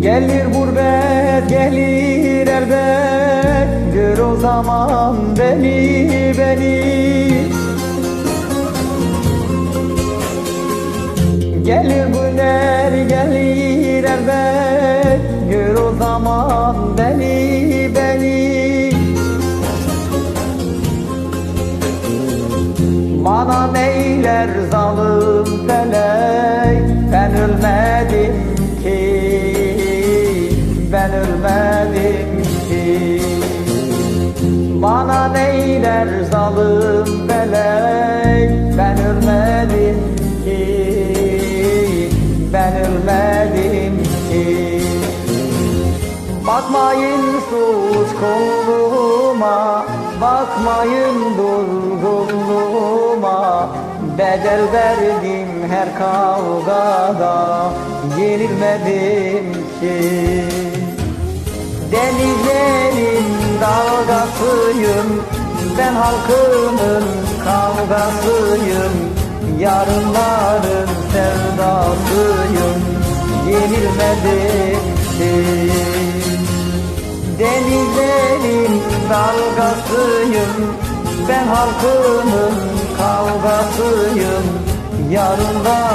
Gelir gurbet gelir elbet. Gör o zaman beni beni. Gelir günler gelir elbet. Gör o zaman beni beni. Bana neyler zalim felek. Ben ölmedim Ben ölmedim ki Bana neyler zalim felek Ben ölmedim ki. Ben ölmedim ki. Bakmayın suç koluma Bakmayın durgunluğuma Bedel verdim her kavgada Yenilmedim ki dalgasıyım Ben halkımın kavgasıyım. Yarınların sevdasıyım Yenilmedim Denizlerin dalgasıyım Ben halkımın kavgasıyım. Yarından